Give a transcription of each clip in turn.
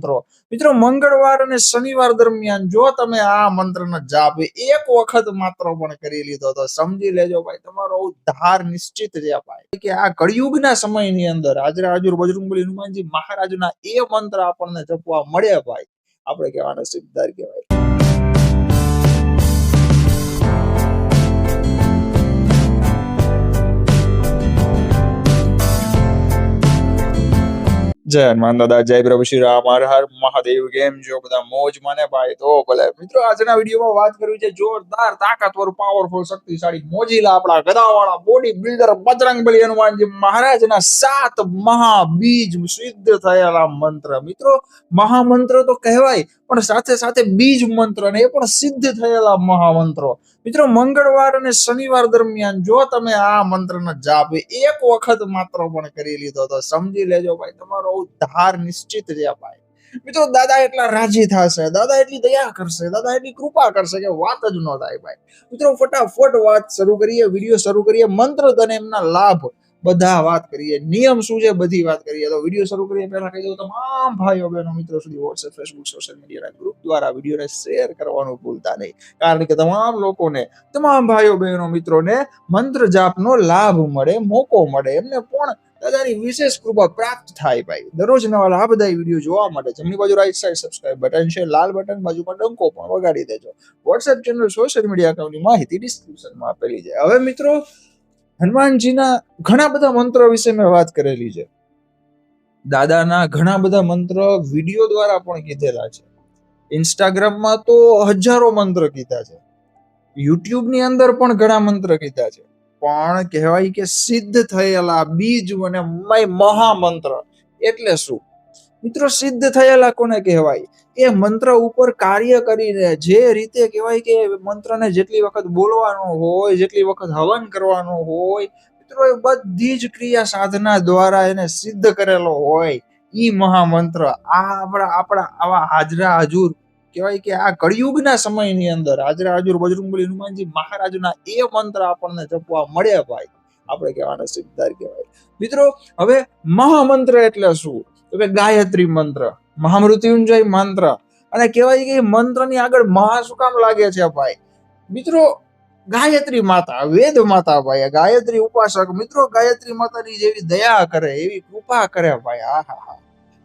મંત્રો. મિત્રો, મંગળવાર અને શનિવાર દરમિયાન જો તમે આ મંત્રનો જાપ એક વખત માત્ર પણ કરી લીધો, તો સમજી લેજો ભાઈ, તમારો ઉદ્ધાર નિશ્ચિત છે ભાઈ. કે આ કળિયુગના સમયની અંદર હાજરા હાજર બજરંગબલી હનુમાનજી મહારાજના એ મંત્ર આપણને જપવા મળે ભાઈ. આપણે કહેવાના સિદ્ધાર કહેવાય. જય હનુમાન દાદા જય પ્રભુ શ્રી રામ, હર હર મહાદેવ, કેમ જો બધા? મોજ મને ભાઈ તો ભલે. મિત્રો, આજના વિડીયોમાં વાત કરવી છે જોરદાર, તાકાતવર પાવરફુલ શક્તિશાળી, મોજીલા આપણા ગદાવાળા બોડી બિલ્ડર બજરંગબલી હનુમાનજી મહારાજના સાત મહાબીજ સિદ્ધ થયેલા મંત્ર. મિત્રો, મહામંત્ર તો કહેવાય પણ સાથે સાથે બીજ મંત્ર અને એ પણ સિદ્ધ થયેલા મહામંત્રો. મિત્રો, મંગળવાર અને શનિવાર દરમિયાન જો તમે આ મંત્રનો જાપ એક વખત માત્ર પણ કરી લીધો, તો સમજી લેજો ભાઈ, તમારો ઉદ્ધાર નિશ્ચિત છે ભાઈ. મિત્રો, દાદા એટલા રાજી થશે, દાદા એટલી દયા કરશે, દાદા એટલી કૃપા કરશે કે વાત જ ન થાય ભાઈ. મિત્રો, ફટાફટ વાત શરૂ કરીએ, વીડિયો શરૂ કરીએ, મંત્ર અને એમના લાભ. બધા વાત કરીએ. નિયમ શું છે? બધી વાત કરીએ. તો વીડિયો શરૂ કરીએ. પહેલા કહી દઉં, તમામ ભાઈઓ બહેનો, મિત્રો સુધી વોટ્સએપ ફેસબુક સોશિયલ મીડિયાના ગ્રુપ દ્વારા વિડીયોને શેર કરવાનું ભૂલતા નહીં. કારણ કે તમામ લોકોને, તમામ ભાઈઓ બહેનો, મિત્રોને મંત્ર જાપનો લાભ મળે, મોકો મળે. એમને પણ દાદાની વિશેષ કૃપા પ્રાપ્ત થાય ભાઈ. દરરોજ નવા લાભદાયી વીડિયો જોવા માટે જમણી બાજુ રાઈટ સાઈડ સબસ્ક્રાઇબ બટન છે. લાલ બટન બાજુમાં ડંકો પણ વગાડી દેજો. વોટ્સએપ ચેનલ સોશિયલ મીડિયા અકાઉન્ટની માહિતી ડિસ્ક્રિપ્શનમાં આપેલી છે. હવે મિત્રો હનુમાનજીના ઘણા બધા મંત્રો વિશે મેં વાત કરેલી છે. દાદાના ઘણા બધા મંત્ર વીડિયો દ્વારા પણ કીધેલા છે. ઇન્સ્ટાગ્રામમાં તો હજારો મંત્ર કીધા છે. યુટ્યુબની અંદર પણ ઘણા મંત્ર કીધા છે. પણ કહેવાય કે સિદ્ધ થયેલા બીજ અને મહામંત્ર એટલે શું? મિત્રો સિદ્ધ થયેલા કોને કહેવાય? એ મંત્ર ઉપર કાર્ય કરીને જે રીતે કહેવાય કે મંત્રને જેટલી વખત બોલવાનો હોય, જેટલી વખત હવન કરવાનો હોય, મિત્રો એ બધી જ ક્રિયા સાધના દ્વારા એને સિદ્ધ કરેલો હોય. ઈ મહામંત્ર આ આપણા આપણા આવા હાજરા હજુર કહેવાય કે આ કળિયુગના સમયની અંદર હાજરા હજુર બજરંગબલી હનુમાનજી મહારાજના એ મંત્ર આપણને જપવા મળે ભાઈ. આપણે કહેવાના સિદ્ધાર કહેવાય. મિત્રો, હવે મહામંત્ર એટલે શું? તો કે ગાયત્રી મંત્ર, મહામૃત્યુંજય મંત્ર. અને કહેવાય કે મંત્રની આગળ મહા શું કામ લાગે છે ભાઈ? મિત્રો, ગાયત્રી માતા, વેદ માતા ભાઈ ગાયત્રી ઉપાસક. મિત્રો, ગાયત્રી માતાની જેવી દયા કરે, એવી કૃપા કરે ભાઈ. આ હા હા.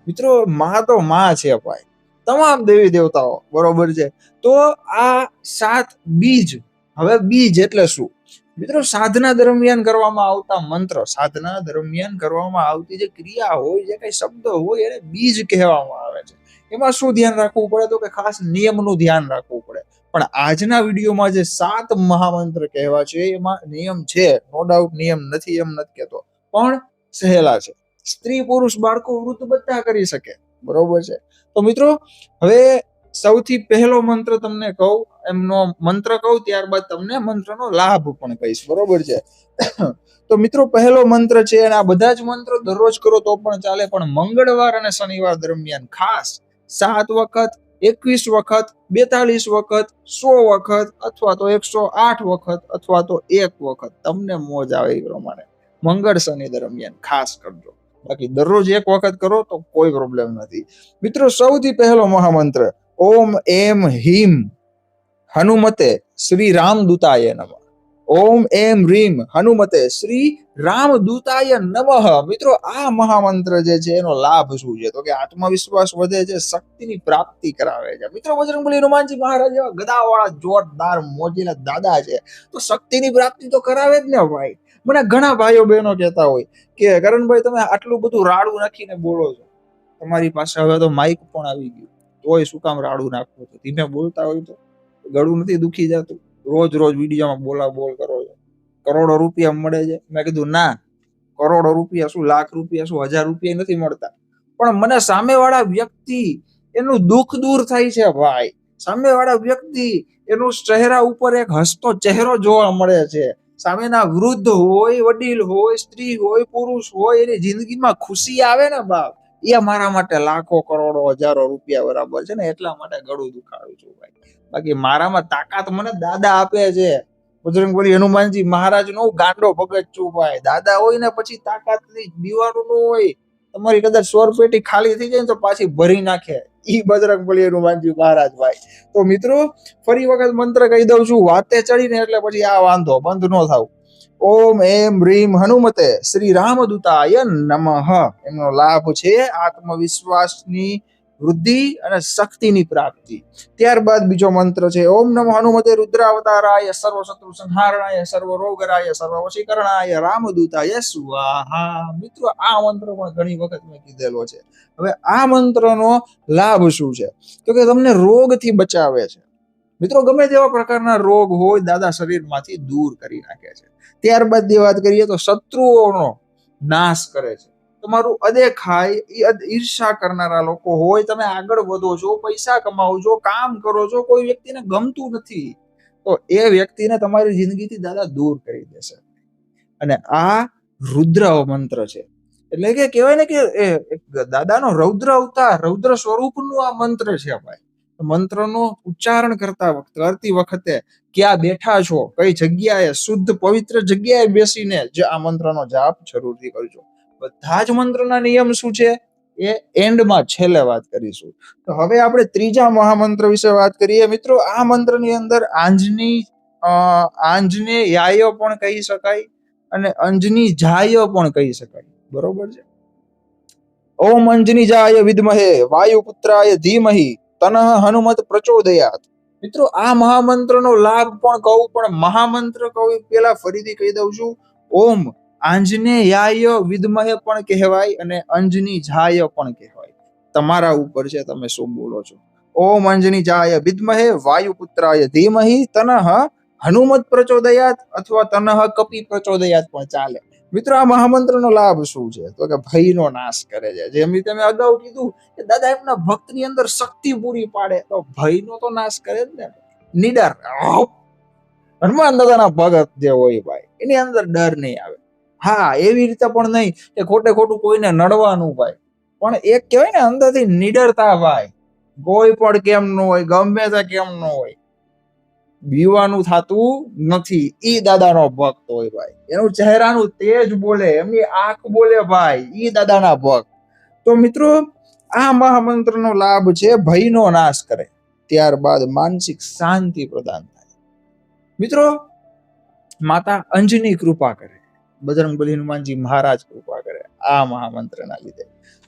મિત્રો, મા તો મા છે ભાઈ. તમામ દેવી દેવતાઓ, બરોબર છે. તો આ સાત બીજ, હવે બીજ એટલે શું? મિત્રો, સાધના દરમિયાન કરવામાં આવતા મંત્ર, સાધના દરમિયાન કરવામાં આવતી જે ક્રિયા હોય, જે કઈ શબ્દ હોય, એને બીજ કહેવામાં આવે છે. એમાં શું ધ્યાન રાખવું પડે? તો કે ખાસ નિયમનું ધ્યાન રાખવું પડે. પણ આજના વિડીયોમાં જે સાત મહામંત્ર કહેવા છે, એમાં નિયમ છે. નો ડાઉટ નિયમ નથી, એમ નથી કહેતો. પણ સહેલા છે. સ્ત્રી પુરુષ બાળકો વૃદ્ધ બધા કરી શકે. બરોબર છે. તો મિત્રો, હવે સૌથી પહેલો મંત્ર તમને કહું એમનો મંત્ર કહું ત્યારબાદ તમને મંત્રનો લાભ પણ કહીશ. બરોબર છે? તો મિત્રો, પહેલો મંત્ર છે અને આ બધા જ મંત્રો દરરોજ કરો તો પણ ચાલે, પણ મંગળવાર અને શનિવાર દરમિયાન ખાસ સાત વખત, એકવીસ વખત, બેતાલીસ વખત, સો વખત અથવા તો એકસો આઠ વખત અથવા તો એક વખત. તમને મોજ આવે એ પ્રમાણે. મંગળ શનિ દરમિયાન ખાસ કરજો. બાકી દરરોજ એક વખત કરો તો કોઈ પ્રોબ્લેમ નથી. મિત્રો, સૌથી પહેલો મહામંત્ર, ઓમ એમ હિમ. હનુમતે શ્રી રામદૂતાય નમઃ ઓમ એમ રીમ હનુમતે શ્રી રામદૂતાય નમઃ મિત્રો આ મહામંત્ર જે છે એનો લાભ શું છે? તો કે આત્મવિશ્વાસ વધે છે, શક્તિની પ્રાપ્તિ કરાવે છે. મિત્રો, બજરંગબલી હનુમાનજી મહારાજ એવા ગદાવાળા, જોરદાર, મોજીલા દાદા છે. તો શક્તિની પ્રાપ્તિ તો કરાવે જ ને ભાઈ. મને ઘણા ભાઈઓ બહેનો કહેતા હોય કે, કરણભાઈ, તમે આટલું બધું રાડું નાખીને બોલો છો. તમારી પાસે હવે તો માઇક પણ આવી ગયું. તોય શું કામ રાડું નાખવું છે? ધીમે બોલતા હોય તો. ગળું નથી દુખી જતું. રોજ રોજ વિડીયોમાં બોલા બોલ કરો છો. કરોડો રૂપિયા મળે છે. મેં કીધું, ના, કરોડો રૂપિયા શું, લાખ રૂપિયા શું, હજાર રૂપિયા નથી મળતા. પણ મને સામેવાળા વ્યક્તિ એનું દુઃખ દૂર થાય છે ભાઈ. સામેવાળા વ્યક્તિ એનું ચહેરા ઉપર એક હસતો ચહેરો જોવા મળે છે. સામેના વૃદ્ધ હોય, વડીલ હોય, સ્ત્રી હોય, પુરુષ હોય, એની જિંદગીમાં ખુશી આવે ને બાપ, એ મારા માટે લાખો કરોડો હજારો રૂપિયા બરાબર છે ને, એટલા માટે ગળું દુખાડું છું ભાઈ. બાકી મારામાં તાકાત મને દાદા આપે છે. બજરંગબલી હનુમાનજી મહારાજ નો ગાંડો ભગત ચૂપાય દાદા હોય ને પછી તાકાતની દીવાનું ન હોય. તમારી કદાચ સ્વર પેટી ખાલી થઈ જાય તો પાછી ભરી નાખે. ઈ બજરંગ બલી હનુમાનજી મહારાજ ભાઈ. તો મિત્રો, ફરી વખત મંત્ર કહી દઉં છું. વાતે ચડીને એટલે પછી આ વાંધો, બંધ ન થાવ. ઓમ એમ રીમ હનુમતે. શ્રી રામદૂતાય નમઃ. એમનો લાભ છે આત્મવિશ્વાસની વૃદ્ધિ અને શક્તિની પ્રાપ્તિ. ત્યારબાદ બીજો મંત્ર છે, ઓમ નમ હનુમતે રુદ્રાવતારાય સર્વ શત્રુ સંહારણાય સર્વ રોગરાય સર્વ વશીકરણાય રામદૂતાય, સ્વાહા. મિત્રો, આ મંત્ર પણ ઘણી વખત મેં કીધેલો છે. હવે આ મંત્રનો લાભ શું છે? તો કે તમને રોગથી બચાવે છે. મિત્રો, ગમે તેવા પ્રકારના રોગ હોય, દાદા શરીરમાંથી દૂર કરી નાખે છે. ત્યારબાદ જે વાત કરીએ તો શત્રુઓનો નાશ કરે છે. તમારું અદેખાય ઈર્ષા કરનારા લોકો હોય, તમે આગળ વધો છો, પૈસા કમાવો છો, કામ કરો છો, કોઈ વ્યક્તિને ગમતું નથી, તો એ વ્યક્તિને તમારી જિંદગીથી દાદા દૂર કરી દેશે. અને આ રુદ્ર મંત્ર છે. એટલે કે કહેવાય ને કે દાદાનો રૌદ્ર અવતાર, રૌદ્ર સ્વરૂપનું આ મંત્ર છે ભાઈ. મંત્રનો ઉચ્ચારણ કરતા વખતે કરતી વખતે ક્યાં બેઠા છો, કઈ જગ્યાએ, શુદ્ધ પવિત્ર જગ્યાએ બેસીને જે આ મંત્રનો જાપ જરૂરથી કરજો. બધા જ મંત્રના નિયમ શું છે? એ એન્ડમાં છેલ્લે વાત કરીશું. તો હવે આપણે ત્રીજા મહામંત્ર વિશે વાત કરીએ. મિત્રો, આ મંત્રની અંદર આંજની આંજને યાયો પણ કહી શકાય અને અંજની જાયો પણ કહી શકાય. બરોબર છે? ઓમ અંજની જાય વિદ્મહે, વાયુપુત્રાય ધીમહી તનઃ હનુમત પ્રચોદયાત. મિત્રો, આ મહામંત્રનો લાભ પણ કહું, પણ મહામંત્ર કહું પેલા ફરીથી કહી દઉં છું. ઓમ આંજનેયાય વિદ્મહે પણ કહેવાય અને અંજની જાય પણ કહેવાય. તમારા ઉપર છે, તમે શું બોલો છો? ઓમ અંજની જાય વિદ્મહે વાયુપુત્રાય ધીમહી તનહ હનુમત પ્રચોદયાત અથવા તનહ કપી પ્રચોદયાત પણ ચાલે. મિત્રો, આ મહામંત્રનો લાભ શું છે? તો કે ભયનો નાશ કરે છે. જેમ રીતે મેં અગાઉ કીધું કે દાદા એમના ભક્તની અંદર શક્તિ પૂરી પાડે, તો ભયનો તો નાશ કરે જ ને. નિડર. હનુમાન દાદાના ભગત જે હોય ભાઈ, એની અંદર ડર નહીં આવે. હા, એવી રીતે પણ નહીં કે ખોટે ખોટું કોઈને નડવાનું ભાઈ પણ એક કહેવાય ને, અંદરથી નિડરતા ભાઈ કોઈ પણ કેમ ન હોય, ગમે તે કેમ ન હોય. બીવાનું થતું નથી. ઈ દાદાનો ભક્ત હોય ભાઈ. એનું ચહેરાનું તેજ બોલે, એમની આંખ બોલે ભાઈ, ઈ દાદાના ભક્ત. તો મિત્રો, આ મહામંત્રનો લાભ છે, ભયનો નાશ કરે. ત્યારબાદ માનસિક શાંતિ પ્રદાન થાય. મિત્રો, માતા અંજની કૃપા કરે. બજરંગબલી હનુમાનજી મહારાજ કૃપા કરે આ મહામંત્રના લીધે.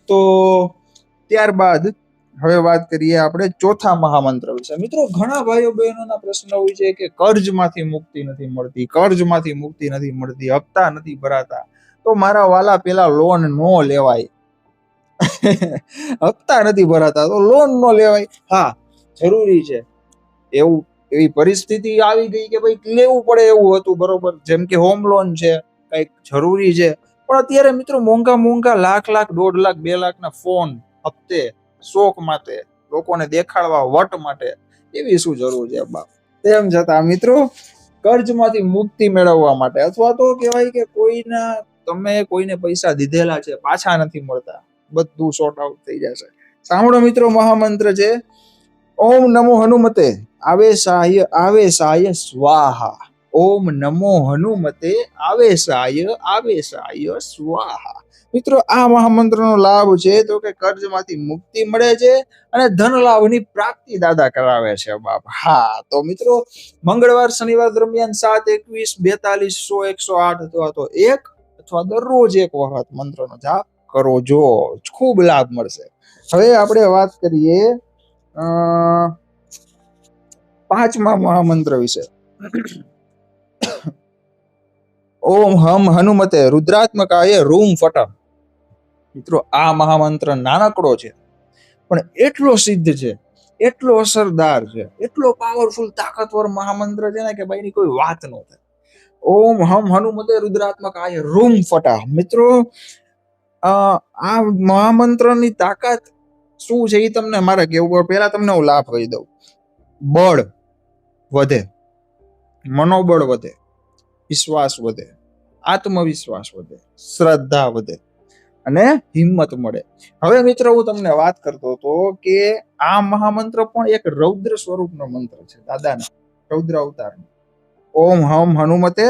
તો ત્યારબાદ હવે વાત કરીએ આપણે ચોથા મહામંત્ર વિશે. મિત્રો, ઘણા ભાઈઓ બહેનોના પ્રશ્ન હોય છે કે કર્જમાંથી મુક્તિ નથી મળતી, કર્જમાંથી મુક્તિ નથી મળતી, હપ્તા નથી ભરાતા. તો મારા વાલા પેલા લોન નો લેવાય. હપ્તા નથી ભરાતા, તો લોન નો લેવાય. હા, જરૂરી છે. એવું એવી પરિસ્થિતિ આવી ગઈ કે ભાઈ, લેવું પડે એવું હતું, બરોબર? જેમ કે હોમ લોન છે. કંઈક જરૂરી છે. પણ અત્યારે મિત્રો મોંઘા મોંઘા લાખ લાખ, દોઢ લાખ, બે લાખના ફોન હપ્તે, શોખ માટે, લોકોને દેખાડવા વટ માટે એવી શું જરૂર છે બાપ? તેમ છતાં મિત્રો, કર્જમાંથી મુક્તિ મેળવવા માટે અથવા તો કહેવાય કે કોઈના, તમે કોઈને પૈસા દીધેલા છે, પાછા નથી મળતા, બધું શોર્ટ આઉટ થઈ જશે. સાંભળો મિત્રો, મહામંત્ર છે, ઓમ નમો હનુમતે આવેશાય સહાય સ્વાહા. ઓમ નમો હનુમતે આવેશાય આવેશાય સ્વાહા. મિત્રો, આ મહામંત્રનો લાભ છે તો કે કર્જમાંથી મુક્તિ મળે છે અને ધન લાભની પ્રાપ્તિ દાદા કરાવે છે બાપ. હા, તો મિત્રો, મંગળવાર શનિવાર દરમિયાન સાત, એકવીસ, બેતાલીસ, સો, એકસો આઠ અથવા તો એક અથવા દરરોજ એક વખત મંત્રનો જાપ કરો જો. ખૂબ લાભ મળશે. હવે આપણે વાત કરીએ પાંચમા મહામંત્ર વિશે. ઓમ હમ હનુમતે રુદ્રાત્મકાય રૂમ ફટ મિત્રો, આ મહામંત્ર નાનકડો છે, પણ એટલો સિદ્ધ છે, એટલો અસરદાર છે, એટલો પાવરફુલ તાકાતવર મહામંત્ર છે ને કે ભાઈની કોઈ વાત ન થાય. ઓમ હમ હનુમતે રુદ્રાત્મકાય રૂમ ફટા મિત્રો આ મહામંત્રની તાકાત શું છે એ તમને મારે કેવું પહેલા તમને હું લાભ કહી દઉં. બળ વધે, મનોબળ વધે, વિશ્વાસ વધે. આત્મવિશ્વાસ વધે, શ્રદ્ધા વધે અને હિંમત મળે. હવે મિત્રો હું તમને વાત કરતો હતો કે આ મહામંત્ર પણ એક રૌદ્ર સ્વરૂપનો મંત્ર છે, દાદાના રૌદ્ર અવતારનો ઓમ હમ હનુમતે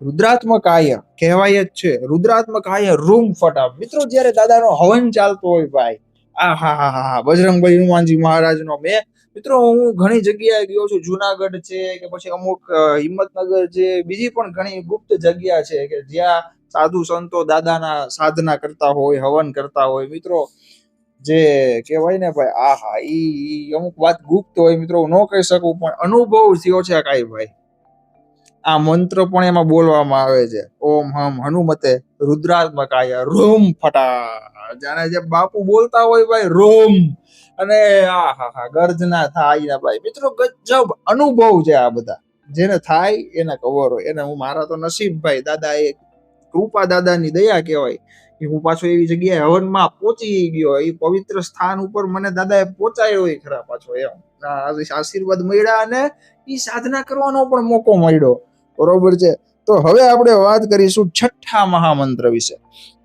રુદ્રાત્મકાય કહેવાય જ છે, રુદ્રાત્મકાય રૂમ ફટા મિત્રો જ્યારે દાદાનો હવન ચાલતો હોય ભાઈ આ હા હા હા હા. બજરંગભાઈ હનુમાનજી મહારાજનો મેં. મિત્રો, હું ઘણી જગ્યાએ ગયો છું. જુનાગઢ છે કે પછી અમુક હિંમતનગર છે. બીજી પણ ઘણી ગુપ્ત જગ્યા છે કે જ્યાં સાધુ સંતો દાદાના સાધના કરતા હોય, હવન કરતા હોય. મિત્રો, જે કહેવાય ને ભાઈ આ હા ઈ અમુક વાત ગુપ્ત હોય, મિત્રો ન કહી શકું, પણ અનુભવ થયો છે કાંઈ ભાઈ. આ મંત્ર પણ એમાં બોલવામાં આવે છે. ઓમ હમ હનુમતે રુદ્રાત્મકાય રોમ ફટા. જાણે જે બાપુ બોલતા હોય ભાઈ, રોમ. અને આ હા હા, ગર્જના થાય ભાઈ. મિત્રો, ગજબ અનુભવ છે આ બધા. જેને થાય એને કવર હોય. એને હું મારા તો નસીબ ભાઈ દાદા એ કૃપા દાદાની દયા કહેવાય કે હું પાછો એવી જગ્યાએ હવનમાં પહોંચી ગયો. એ પવિત્ર સ્થાન ઉપર મને દાદાએ પહોંચાયો હોય ખરા પાછો એમ. આશીર્વાદ મળ્યા અને એ સાધના કરવાનો પણ મોકો મળ્યો. બરોબર છે? તો હવે આપણે વાત કરીશું છઠ્ઠા મહામંત્ર વિશે.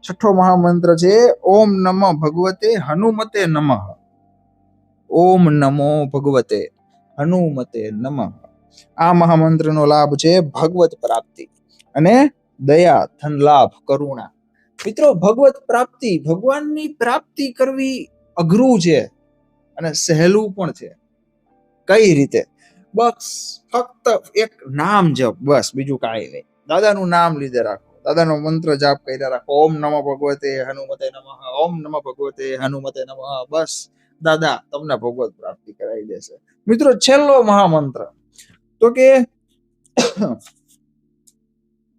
છઠ્ઠો મહામંત્ર છે, ઓમ નમઃ ભગવતે હનુમતે નમઃ. ઓમ નમો ભગવતે હનુમતે નમઃ. આ મહામંત્રનો લાભ છે ભગવત પ્રાપ્તિ અને દયા, ધન, લાભ, કરુણા. મિત્રો, ભગવત પ્રાપ્તિ ભગવાનની પ્રાપ્તિ કરવી અઘરું છે અને સહેલું પણ છે. કઈ રીતે? બસ, ફક્ત એક નામ જપ, બસ, બીજું કાંઈ નહીં. દાદાનું નામ લીધે રાખો. દાદાનો મંત્ર જાપ કર્યા રાખો. ઓમ નમઃ ભગવતે હનુમતે નમઃ, ઓમ નમઃ ભગવતે હનુમતે નમઃ. બસ, દાદા તમને ભગવત પ્રાપ્તિ કરાવી દેશે. મિત્રો, છેલ્લો મહામંત્ર. તો કે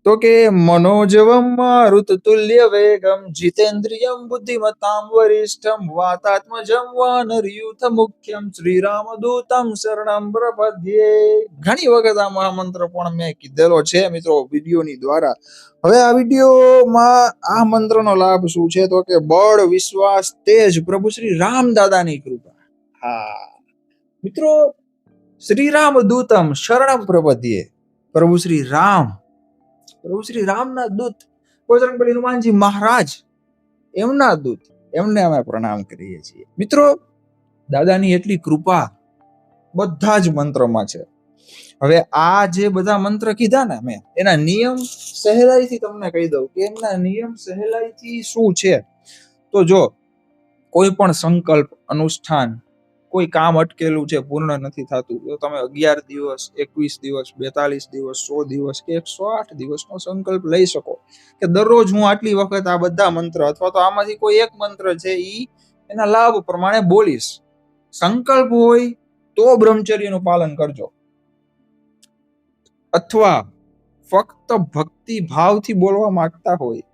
તો કે મનોજવમ મારુત તુલ્ય વેગમ, જીતેન્દ્રિયમ બુદ્ધિમતામ વરિષ્ઠમ, વાતાત્મજમ વાનરયુથ મુખ્યમ શ્રીરામ દૂતમ શરણમ પ્રપદ્યે. ઘણી વખત આ મહામંત્ર પણ મેં કીધેલો છે મિત્રો વિડીયોની દ્વારા. હવે આ વિડીયોમાં આ મંત્રનો લાભ શું છે? તો કે બળ, વિશ્વાસ, તેજ, પ્રભુ શ્રી રામ દાદાની કૃપા. હા. મિત્રો શ્રીરામ દૂતમ શરણમ પ્રપદ્યે. પ્રભુ શ્રી રામ પ્રભુ શ્રી રામના દૂત, બજરંગબલી હનુમાનજી મહારાજ, એમના દૂત, એમને અમે પ્રણામ કરીએ છીએ. મિત્રો, દાદાની એટલી કૃપા બધા જ મંત્રોમાં છે. હવે આ જે બધા મંત્ર કીધા ને મેં એના નિયમ સહેલાઈથી તમને કહી દઉં કે એમના નિયમ સહેલાઈથી શું છે? તો જો કોઈ પણ સંકલ્પ, અનુષ્ઠાન કોઈ કામ અટકેલું છે, પૂર્ણ નથી થતું. તો તમે અગિયાર દિવસ, એકવીસ દિવસ, બેતાલીસ દિવસ, સો દિવસ કે એકસો આઠ દિવસનો સંકલ્પ લઈ શકો કે દરરોજ હું આટલી વખત આ બધા મંત્ર અથવા તો આમાંથી કોઈ એક મંત્ર છે એ એના લાભ પ્રમાણે બોલીશ. સંકલ્પ હોય તો બ્રહ્મચર્યનું પાલન કરજો. અથવા ફક્ત ભક્તિ ભાવથી બોલવા માંગતા હોય.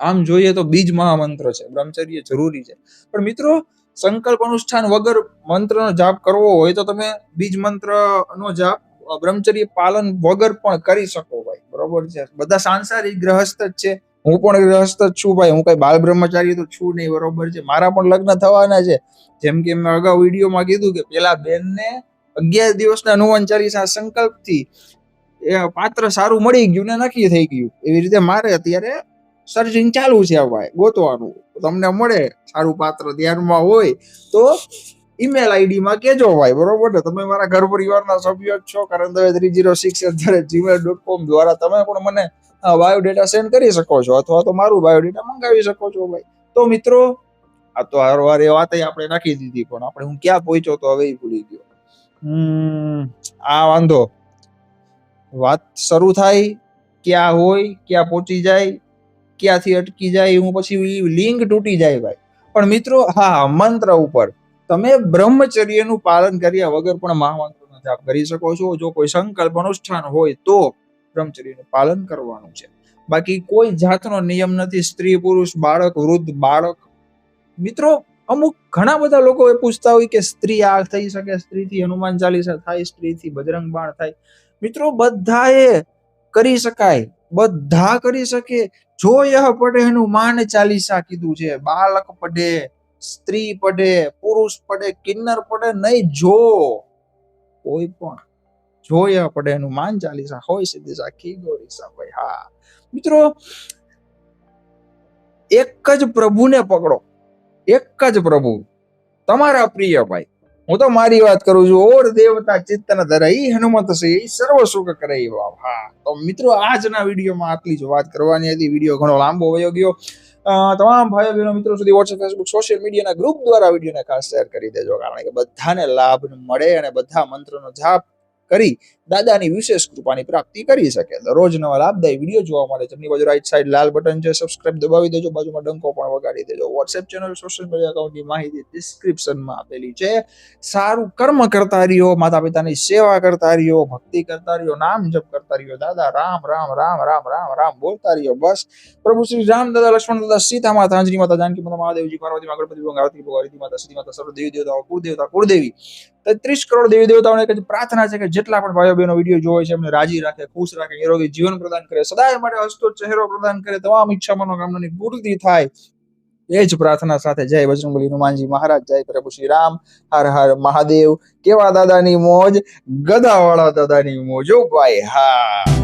આમ જોઈએ તો બીજ મહામંત્ર છે, બ્રહ્મચર્ય જરૂરી છે. પણ મિત્રો સંકલ્પ અનુષ્ઠાન વગર મંત્રનો જાપ કરવો હોય તો તમે બીજ મંત્રનો જાપ અ, બ્રહ્મચર્ય પાલન વગર પણ કરી શકો ભાઈ. બરોબર છે? બધા સાંસારિક ગ્રહસ્થ જ છે. હું પણ ગ્રહસ્થ જ છું ભાઈ. હું કઈ બાલ બ્રહ્મચારી તો છું નહીં બરોબર છે? મારા પણ લગ્ન થવાના છે. જેમ કે મેં અગાઉ વિડીયોમાં કીધું કે પેલા બેનને અગિયાર દિવસના હનુમાન ચાલીસા સંકલ્પથી એ પાત્ર સારું મળી ગયું ને નક્કી થઈ ગયું. એવી રીતે મારે અત્યારે સર્જિંગ ચાલુ છે ભાઈ ગોતવાનું. તમને મળે સારું પાત્ર ધ્યાનમાં હોય તો ઈમેલ આઈડી માં કેજો ભાઈ બરોબર ને? તમે મારા ઘર પરિવારના સભ્યો જ છો કારણ તમે three zero six Gmail dot com દ્વારા તમે પણ મને બાયોડેટા સેન્ડ કરી શકો છો અથવા તો મારું બાયોડેટા મંગાવી શકો છો ભાઈ. તો મિત્રો આ તો હારવાર એ વાત આપણે નાખી દીધી પણ આપણે હું ક્યાં પહોંચ્યો તો હવે ભૂલી ગયો. હમ. આ વાંધો. વાત શરૂ થાય ક્યાં હોય ક્યાં પહોંચી જાય ક્યાંથી અટકી જાય હું પછી લિંક તૂટી જાય ભાઈ. પણ મિત્રો, હા, મંત્ર ઉપર. તમે બ્રહ્મચર્યનું પાલન કર્યા વગર પણ મહામંત્રનો જાપ કરી શકો છો. જો કોઈ સંકલ્પ અનુષ્ઠાન હોય તો બ્રહ્મચર્યનું પાલન કરવાનું છે. બાકી કોઈ જાતનો નિયમ નથી, સ્ત્રી, પુરુષ, બાળક, વૃદ્ધ, બાળક. મિત્રો, અમુક ઘણા બધા લોકો એ પૂછતા હોય કે સ્ત્રી આ થઈ શકે, સ્ત્રીથી હનુમાન ચાલીસા થાય, સ્ત્રીથી બજરંગ બાણ થાય. મિત્રો, બધાએ કરી શકાય. બધા કરી શકે. જો યહ એનું માન ચાલીસા કીધું છે. બાળક પડે, સ્ત્રી પડે, પુરુષ પડે, કિન્નર પડે નહીં, જો. કોઈ પણ. જો યહ એનું માન ચાલીસા હોય સીધી સાખી ગોરીસા ભાઈ, હા. મિત્રો, એક જ પ્રભુને પકડો. એક જ પ્રભુ. તમારા પ્રિય ભાઈ. હું તો મારી વાત કરું છું, ઓર દેવતા ચિત્તન ધરઈ હનુમત છે ઈ સર્વ સુખ કરે ઈ બાપ હા, તો મિત્રો, આજના વિડીયોમાં આટલી જ વાત કરવાની હતી. વીડિયો ઘણો લાંબો વયો ગયો. તમામ ભાઈઓ બહેનો મિત્રો સુધી વોટ્સએપ ફેસબુક સોશિયલ મીડિયાના ગ્રુપ દ્વારા વિડીયોને ખાસ શેર કરી દેજો, કારણ કે બધાને લાભ મળે અને બધા મંત્રનો જાપ કરી દાદાની વિશેષ કૃપાની પ્રાપ્તિ કરી શકે. દરરોજ નવા લાભદાયી વીડિયો જોવા માટે જમણી બાજુ રાઈટ સાઈડ લાલ બટન છે સબસ્ક્રાઇબ દબાવી દેજો. બાજુમાં ડંકો પણ વગાડી દેજો. વોટ્સએપ ચેનલ સોશિયલ મીડિયા એકાઉન્ટની માહિતી ડિસ્ક્રિપ્શનમાં આપેલી છે. સારું કર્મ કરતા રહ્યો માતા પિતાની સેવા કરતા રહ્યો, ભક્તિ કરતા રહ્યો, નામ જપ કરતા રહ્યો. દાદા, રામ રામ રામ રામ રામ રામ બોલતા રહ્યો. બસ. પ્રભુ શ્રી રામ દાદા, લક્ષ્મણ દાદા, સીતા માતા અંજની માતા, જાનકી માતા, મહાદેવજી, પાર્વતી મા ગણપતિ ભગવાન માતા સીધી માતા સર્વ દેવી દેવતાઓ, કુળદેવતા, કુળદેવી ત્રીસ કરોડ દેવી દેવતાઓને પ્રાર્થના છે કે જેટલા પણ ભાઈઓ બહેનો વીડિયો જોવે છે, એમને રાજી રાખે, ખુશ રાખે, નિરોગી જીવન પ્રદાન કરે, સદાય માટે હસતો ચહેરો પ્રદાન કરે, તમામ ઈચ્છા મનોકામનાની પૂર્તિ થાય. એ જ પ્રાર્થના સાથે જય બજરંગબલી હનુમાનજી મહારાજ, જય પ્રભુ શ્રી રામ, હર હર મહાદેવ, કેવા દાદાની મોજ, ગદાવાળા દાદાની મોજ ભાઈ હા.